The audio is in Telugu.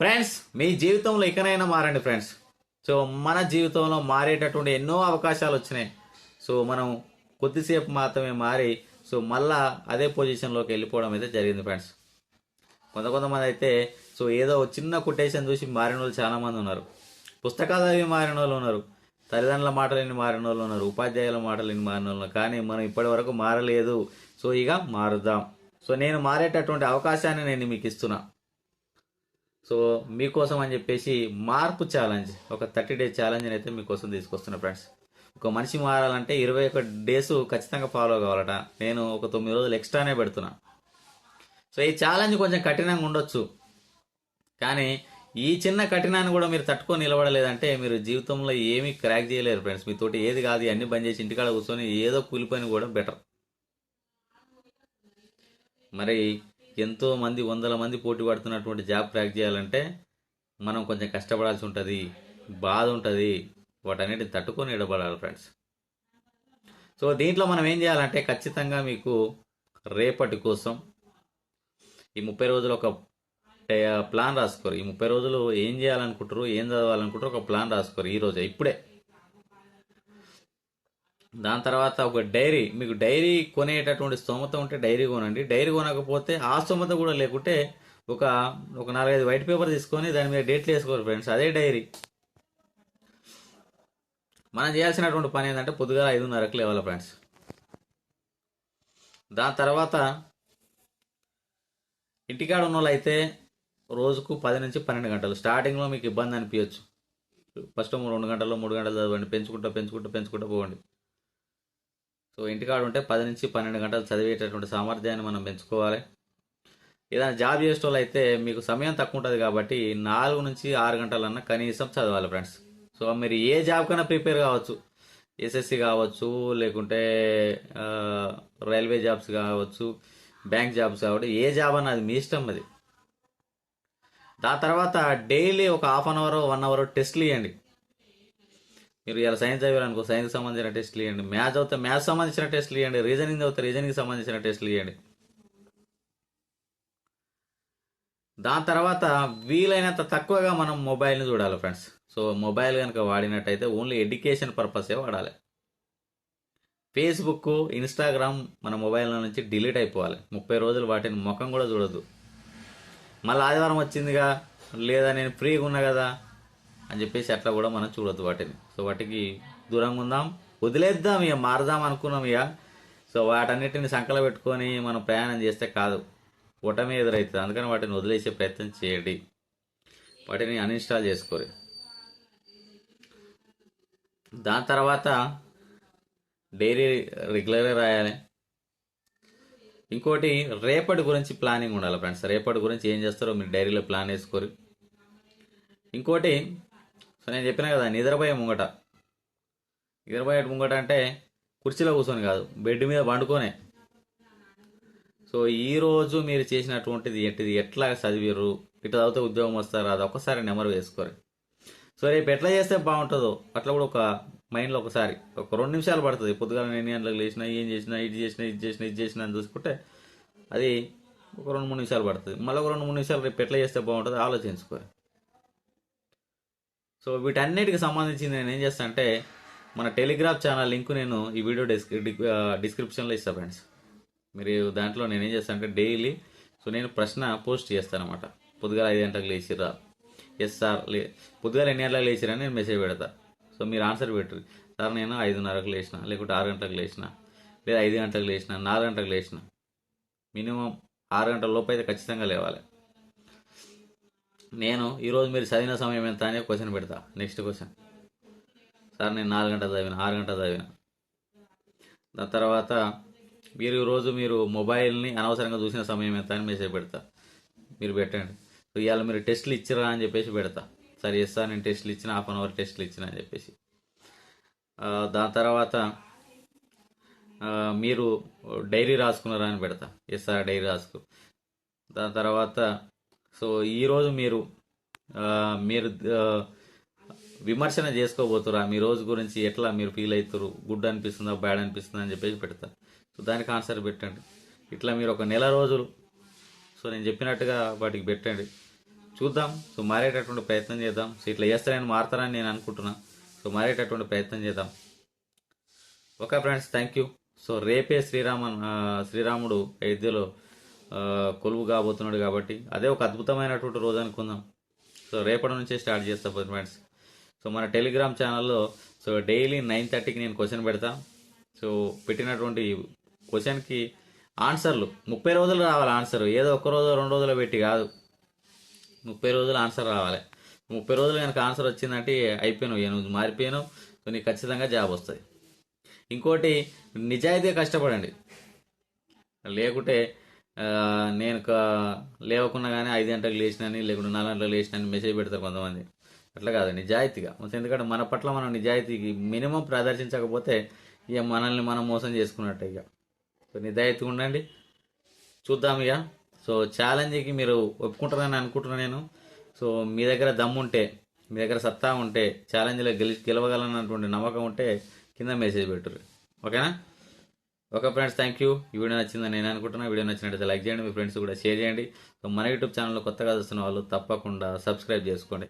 ఫ్రెండ్స్ మీ జీవితంలో ఇకనైనా మారండి ఫ్రెండ్స్ సో మన జీవితంలో మారేటటువంటి ఎన్నో అవకాశాలు వచ్చినాయి. సో మనం కొద్దిసేపు మాత్రమే మారి సో మళ్ళా అదే పొజిషన్లోకి వెళ్ళిపోవడం అయితే జరిగింది ఫ్రెండ్స్ కొంత కొంతమంది అయితే సో ఏదో చిన్న కొటేషన్ చూసి మారిన వాళ్ళు చాలామంది ఉన్నారు. పుస్తకాలు అవి మారిన వాళ్ళు ఉన్నారు. తల్లిదండ్రుల మాటలేని మారిన వాళ్ళు ఉన్నారు. ఉపాధ్యాయుల మాటలేని మారిన వాళ్ళు కానీ మనం ఇప్పటి వరకు మారలేదు. సో ఇక మారుద్దాం. సో నేను మారేటటువంటి అవకాశాన్ని నేను మీకు ఇస్తున్నా. సో మీకోసం అని చెప్పేసి మార్పు ఛాలెంజ్ ఒక థర్టీ డేస్ ఛాలెంజ్ అయితే మీకోసం తీసుకొస్తున్నా ఫ్రెండ్స్ ఒక మనిషి మారాలంటే ఇరవై ఒక డేస్ ఖచ్చితంగా ఫాలో కావాలట. నేను ఒక తొమ్మిది రోజులు ఎక్స్ట్రానే పెడుతున్నా. సో ఈ ఛాలెంజ్ కొంచెం కఠినంగా ఉండొచ్చు. కానీ ఈ చిన్న కఠినాన్ని కూడా మీరు తట్టుకొని నిలబడలేదంటే మీరు జీవితంలో ఏమీ క్రాక్ చేయలేరు ఫ్రెండ్స్ మీతోటి ఏది కాదు అన్ని బంద్ చేసి ఇంటికాడ కూర్చొని ఏదో కూలిపోయిన కూడా బెటర్ మరి ఎంతో మంది వందల మంది పోటీ పడుతున్నటువంటి జాబ్ క్రాక్ చేయాలంటే మనం కొంచెం కష్టపడాల్సి ఉంటుంది బాధ ఉంటుంది. వాటన్నిటిని తట్టుకొని నిలబడాలి ఫ్రెండ్స్. సో దీంట్లో మనం ఏం చేయాలంటే ఖచ్చితంగా మీకు రేపటి కోసం ఈ ముప్పై రోజులు ఒక ప్లాన్ రాసుకోరు. ఈ ముప్పై రోజులు ఏం చేయాలనుకుంటారు ఏం చదవాలనుకుంటారు ఒక ప్లాన్ రాసుకోరు. ఈ రోజే ఇప్పుడే. దాని తర్వాత ఒక డైరీ మీకు డైరీ కొనేటటువంటి స్తోమత ఉంటే డైరీ కొనండి. డైరీ కొనకపోతే ఆ స్తోమత కూడా లేకుంటే ఒక ఒక నాలుగైదు వైట్ పేపర్ తీసుకొని దాని మీద డేట్లు వేసుకోరు ఫ్రెండ్స్. అదే డైరీ. మనం చేయాల్సినటువంటి పని ఏంటంటే పొద్దుగా ఐదున్నరకు లేవాలి ఫ్రెండ్స్. దాని తర్వాత ఇంటికాడ ఉన్న వాళ్ళు అయితే రోజుకు పది నుంచి పన్నెండు గంటలు. స్టార్టింగ్లో మీకు ఇబ్బంది అనిపించచ్చు ఫస్ట్ రెండు గంటలు మూడు గంటలు చదవండి. పెంచుకుంటా పెంచుకుంటా పెంచుకుంటా పోవండి సో ఇంటికాడ ఉంటే పది నుంచి పన్నెండు గంటలు చదివేటటువంటి సామర్థ్యాన్ని మనం పెంచుకోవాలి. ఏదైనా జాబ్ చేసే వాళ్ళు అయితే మీకు సమయం తక్కువ ఉంటుంది కాబట్టి నాలుగు నుంచి ఆరు గంటలన్నా కనీసం చదవాలి ఫ్రెండ్స్. సో మీరు ఏ జాబ్ కన్నా ప్రిపేర్ కావచ్చు. ఎస్ఎస్సి కావచ్చు లేకుంటే రైల్వే జాబ్స్ కావచ్చు బ్యాంక్ జాబ్స్ కావచ్చు ఏ జాబ్ అన్నది మీ ఇష్టం అది. దాని తర్వాత డైలీ ఒక half an hour one hour టెస్ట్లు ఇవ్వండి మీరు ఇలా సైన్స్ చదివారనుకో సైన్స్ సంబంధించిన టెస్ట్లు ఇవ్వండి మ్యాథ్స్ అవుతే మ్యాథ్స్ సంబంధించిన టెస్ట్లు ఇవ్వండి రీజనింగ్ అవుతే రీజనింగ్ సంబంధించిన టెస్ట్లు ఇవ్వండి దాని తర్వాత వీలైనంత తక్కువగా మనం మొబైల్ని చూడాలి ఫ్రెండ్స్ సో మొబైల్ కనుక వాడినట్టయితే ఓన్లీ ఎడ్యుకేషన్ పర్పసే వాడాలి. ఫేస్బుక్ ఇన్స్టాగ్రామ్ మన మొబైల్ నుంచి డిలీట్ అయిపోవాలి. ముప్పై రోజులు వాటిని ముఖం కూడా చూడద్దు. మళ్ళీ ఆదివారం వచ్చిందిగా లేదా నేను ఫ్రీగా ఉన్నా కదా అని చెప్పేసి అట్లా కూడా మనం చూడొద్దు వాటిని. సో వాటికి దూరంగా ఉందాం. వదిలేద్దాం ఇక మారదాం అనుకున్నాం ఇక. సో వాటన్నిటిని సంకల పెట్టుకొని మనం ప్రయాణం చేస్తే కాదు. ఓటమి ఎదురవుతుంది అందుకని వాటిని వదిలేసే ప్రయత్నం చేయండి. వాటిని అన్ఇన్స్టాల్ చేసుకోరు. దాని తర్వాత డైరీ రెగ్యులర్గా రాయాలి. ఇంకోటి రేపటి గురించి ప్లానింగ్ ఉండాలి ఫ్రెండ్స్. రేపటి గురించి ఏం చేస్తారో మీరు డైరీలో ప్లాన్ వేసుకోరు. ఇంకోటి సో నేను చెప్పిన కదా నిద్రపోయే ముంగట. నిద్రపోయే ముంగట అంటే కుర్చీలో కూర్చొని కాదు బెడ్ మీద పండుకొనే. సో ఈరోజు మీరు చేసినటువంటిది ఏంటిది ఎట్లా చదివారు ఇట్లా చదివితే ఉద్యోగం వస్తారు అది ఒక్కసారి నెమరు వేసుకోరు. సో రేపు ఎట్లా చేస్తే బాగుంటుందో అట్లా కూడా ఒక మైండ్లో ఒకసారి ఒక రెండు నిమిషాలు పడుతుంది. పొద్దుగాల నేను ఎన్ని గంటలకు లేచినా ఏం చేసినా ఇది చేసినా ఇది చేసినా ఇది చేసినా అని చూసుకుంటే అది ఒక రెండు మూడు నిమిషాలు పడుతుంది. మళ్ళీ ఒక రెండు మూడు నిమిషాలు రేపు ఎట్లా చేస్తే బాగుంటుంది ఆలోచించుకోరు. సో వీటన్నిటికి సంబంధించి నేను ఏం చేస్తాను అంటే మన టెలిగ్రాఫ్ ఛానల్ లింక్ నేను ఈ వీడియో డిస్క్రి డిస్క్రిప్షన్లో ఇస్తాను ఫ్రెండ్స్ మీరు దాంట్లో నేను ఏం చేస్తాను అంటే డైలీ సో నేను ప్రశ్న పోస్ట్ చేస్తాను అనమాట పొద్దుగాల ఐదు గంటలకు లేచిరా ఎస్ సార్ లే పొద్దుగాల ఎన్ని గంటలకు లేచిరా నేను మెసేజ్ పెడతా. సో మీరు ఆన్సర్ పెట్టరు. సార్ నేను ఐదున్నరకు లేచిన లేకుంటే ఆరు గంటలకు లేచిన లేదా ఐదు గంటలకు లేచిన నాలుగు గంటలకు లేచిన మినిమం ఆరు గంటల లోపు అయితే ఖచ్చితంగా లేవాలి. నేను ఈరోజు మీరు చదివిన సమయం ఎంత అనే క్వశ్చన్ పెడతా. నెక్స్ట్ క్వశ్చన్ సార్ నేను నాలుగు గంటలు చదివిన ఆరు గంటలు చదివిన. దాని తర్వాత మీరు ఈరోజు మీరు మొబైల్ని అనవసరంగా చూసిన సమయం ఎంత అని మెసేజ్ పెడతా. మీరు పెట్టండి. ఇవాళ మీరు టెస్ట్లు ఇచ్చిరా అని చెప్పేసి పెడతా. సరే ఎస్ సార్ నేను టెస్ట్లు ఇచ్చిన హాఫ్ అన్ అవర్ టెస్ట్లు ఇచ్చిన అని చెప్పేసి. దాని తర్వాత మీరు డైరీ రాసుకున్నారా అని పెడతా. ఎస్ సార్ డైరీ రాసుకు. దాని తర్వాత సో ఈరోజు మీరు మీరు విమర్శన చేసుకోబోతురా. మీ రోజు గురించి ఎట్లా మీరు ఫీల్ అవుతారు గుడ్ అనిపిస్తుందా? బ్యాడ్ అనిపిస్తుందా? అని చెప్పేసి పెడతా. సో దానికి ఆన్సర్ పెట్టండి. ఇట్లా మీరు ఒక నెల రోజులు సో నేను చెప్పినట్టుగా వాటికి పెట్టండి. చూద్దాం. సో మారేటటువంటి ప్రయత్నం చేద్దాం. సో ఇట్లా చేస్తారని మారుతారని నేను అనుకుంటున్నా. సో మారేటటువంటి ప్రయత్నం చేద్దాం. Okay friends thank you so రేపే శ్రీరామన్ శ్రీరాముడు అయోధ్యలో కొలువు కాబోతున్నాడు కాబట్టి అదే ఒక అద్భుతమైనటువంటి రోజు అనుకుందాం సో రేపటి నుంచే స్టార్ట్ చేస్తా ఫ్రెండ్స్ సో మన టెలిగ్రామ్ ఛానల్లో సో డైలీ నైన్ థర్టీకి నేను క్వశ్చన్ పెడతా. సో పెట్టినటువంటి క్వశ్చన్కి ఆన్సర్లు ముప్పై రోజులు రావాలి ఆన్సర్ ఏదో ఒక రోజు రెండు రోజులు పెట్టి కాదు. ముప్పై రోజులు ఆన్సర్ రావాలి. ముప్పై రోజులు కనుక ఆన్సర్ వచ్చిందంటే అయిపోయినావు ఇక నువ్వు సో నీకు ఖచ్చితంగా జాబ్ వస్తుంది. ఇంకోటి నిజాయితీగా కష్టపడండి. లేకుంటే నేను లేవకుండా లేవకున్నా కానీ ఐదు గంటలకు లేచినని లేకుంటే నాలుగు గంటలకు లేచినని మెసేజ్ పెడతారు కొంతమంది. అట్లా కాదు నిజాయితీగా. ఎందుకంటే మన పట్ల మనం నిజాయితీకి మినిమం ప్రదర్శించకపోతే ఇక మనల్ని మనం మోసం చేసుకున్నట్టే ఇక. సో నిజాయితీగా ఉండండి. చూద్దాం ఇక. సో ఛాలెంజ్కి మీరు ఒప్పుకుంటారని అనుకుంటున్నాను నేను. సో మీ దగ్గర దమ్ము ఉంటే మీ దగ్గర సత్తా ఉంటే ఛాలెంజ్లో గెలి గెలవగలనటువంటి నమ్మకం ఉంటే కింద మెసేజ్ పెట్టుర్రు. ఓకేనా? ఓకే ఫ్రెండ్స్ థ్యాంక్ యూ ఈ వీడియో నచ్చిందని నేను అనుకుంటున్నా. వీడియో నచ్చినట్లయితే లైక్ చేయండి మీ ఫ్రెండ్స్ కూడా షేర్ చేయండి. సో మన యూట్యూబ్ ఛానల్లో కొత్తగా చూస్తున్న వాళ్ళు తప్పకుండా సబ్స్క్రైబ్ చేసుకోండి.